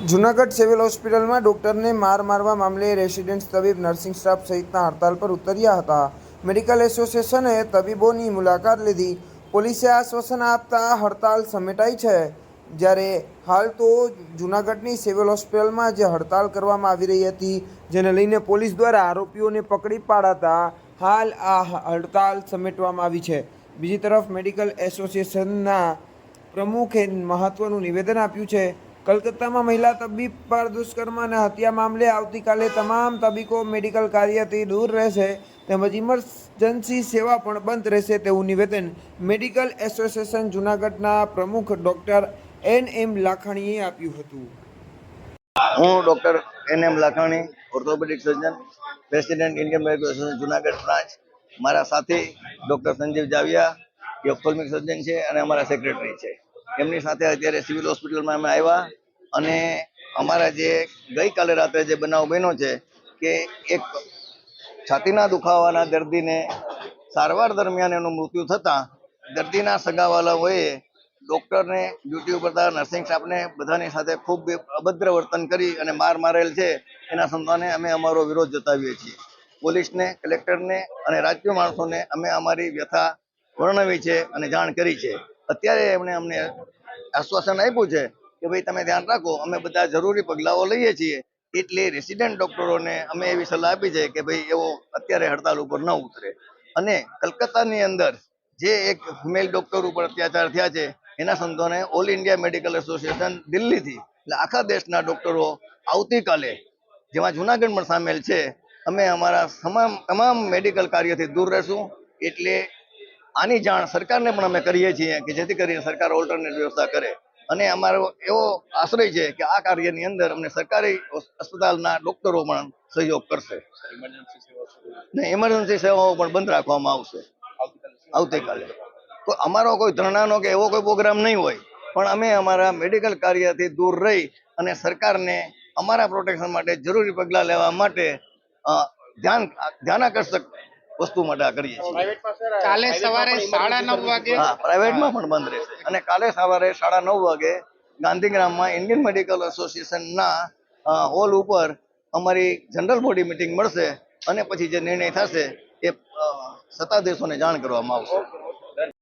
Junagadh civil હોસ્પિટલમાં ડોક્ટરને માર મારવા મામલે રેસિડેન્ટ તબીબ નર્સિંગ સ્ટાફ સહિતના હડતાલ પર ઉતર્યા હતા. મેડિકલ એસોસિએશને તબીબોની મુલાકાત લીધી. પોલીસે આશ્વાસન આપતા હડતાલ સમેટાઈ છે. જ્યારે હાલ તો જૂનાગઢની સિવિલ હોસ્પિટલમાં જે હડતાલ કરવામાં આવી રહી હતી, જેને લઈને પોલીસ દ્વારા આરોપીઓને પકડી પાડાતા હાલ આ હડતાલ સમેટવામાં આવી છે. બીજી તરફ મેડિકલ એસોસિએશનના પ્રમુખે મહત્ત્વનું નિવેદન આપ્યું છે કલકત્તામાં મહિલા તબીબ પર દુષ્કર્મ અને હત્યા મામલે આવતીકાલે તમામ તબીબો મેડિકલ કાર્યથી દૂર રહેશે. તેમજ ઇમરજન્સી સેવા પણ બંધ રહેશે તેવું નિવેદન મેડિકલ એસોસિએશન જૂનાગઢના પ્રમુખ ડૉક્ટર એન એમ લાખાણીએ આપ્યું હતું. હું doctor N M Lakhani orthopaedic surgeon president Indian medical association Junagadh branch મારા સાથી ડોક્ટર સંજીવ જાવિયા ઓપ્થોલ્મિક સર્જન છે અને અમારા સેક્રેટરી છે. એમની સાથે અત્યારે સિવિલ હોસ્પિટલમાં અમે આવ્યા અને અમારા જે ગઈકાલે રાત્રે જે બનાવ બન્યો છે કે એક છાતીના દુખાવાના દર્દીને સારવાર દરમિયાન એનું મૃત્યુ થતાં દર્દીના સગાવાલાઓએ ડોક્ટરને, ડ્યુટી ઉપરતા નર્સિંગ સ્ટાફને બધાની સાથે ખૂબ અભદ્ર વર્તન કરી અને માર મારેલ છે એના સંતાને અમે અમારો વિરોધ જતાવીએ છીએ. પોલીસને, કલેક્ટરને અને રાજકીય માણસોને અમે અમારી વ્યથા વર્ણવી છે અને જાણ કરી છે. અત્યારે એમણે અમને આશ્વાસન આપ્યું છે કે ભાઈ તમે ધ્યાન રાખો, અમે બધા જરૂરી પગલાઓ લઈએ છીએ. એટલે રેસિડેન્ટ ડોક્ટરોને અમે એવી સલાહ આપી છે કે ભાઈ એવો અત્યારે હડતાલ ઉપર ન ઉતરે. અને કલકત્તાની અંદર જે એક ફિમેલ ડોક્ટર ઉપર અત્યાચાર થયા છે, એના સંતોને ઓલ ઇન્ડિયા મેડિકલ એસોસિએશન દિલ્હીથી, એટલે આખા દેશના ડોક્ટરો આવતીકાલે, જેમાં જુનાગઢ પણ સામેલ છે, અમે અમારા તમામ તમામ મેડિકલ કાર્યથી દૂર રહેશું. એટલે આની જાણ સરકારને પણ અમે કરીએ છીએ કે જેથી કરીને સરકાર ઓલ્ટરનેટ વ્યવસ્થા કરે. અને અમારો એવો આશ્રય છે કે આ કાર્યની અંદર અમને સરકારી અસ્પતાલના ડોક્ટરો પણ સહયોગ કરશે. ને ઇમરજન્સી સેવાઓ પણ બંધ રાખવામાં આવશે. આવતીકાલે. તો અમારો કોઈ ધરણાનો કે એવો કોઈ પ્રોગ્રામ નહીં હોય. પણ અમે અમારા મેડિકલ કાર્યથી દૂર રહી અને સરકારને અમારા પ્રોટેક્શન માટે જરૂરી પગલાં લેવા માટે ધ્યાન ધ્યાન ધ્યાનાકર્ષક વસ્તુ માટે આ કરીએ છીએ. કાલે સવારે સાડા નવ વાગે હા પ્રાઇવેટમાં પણ બંધ રહેશે. અને કાલે સવારે સાડા નવ વાગે ગાંધીગ્રામમાં ઇન્ડિયન મેડિકલ એસોસિએશનના ના હોલ ઉપર અમારી જનરલ બોડી મિટિંગ મળશે અને પછી જે નિર્ણય થશે એ સત્તાધીશોને જાણ કરવામાં આવશે.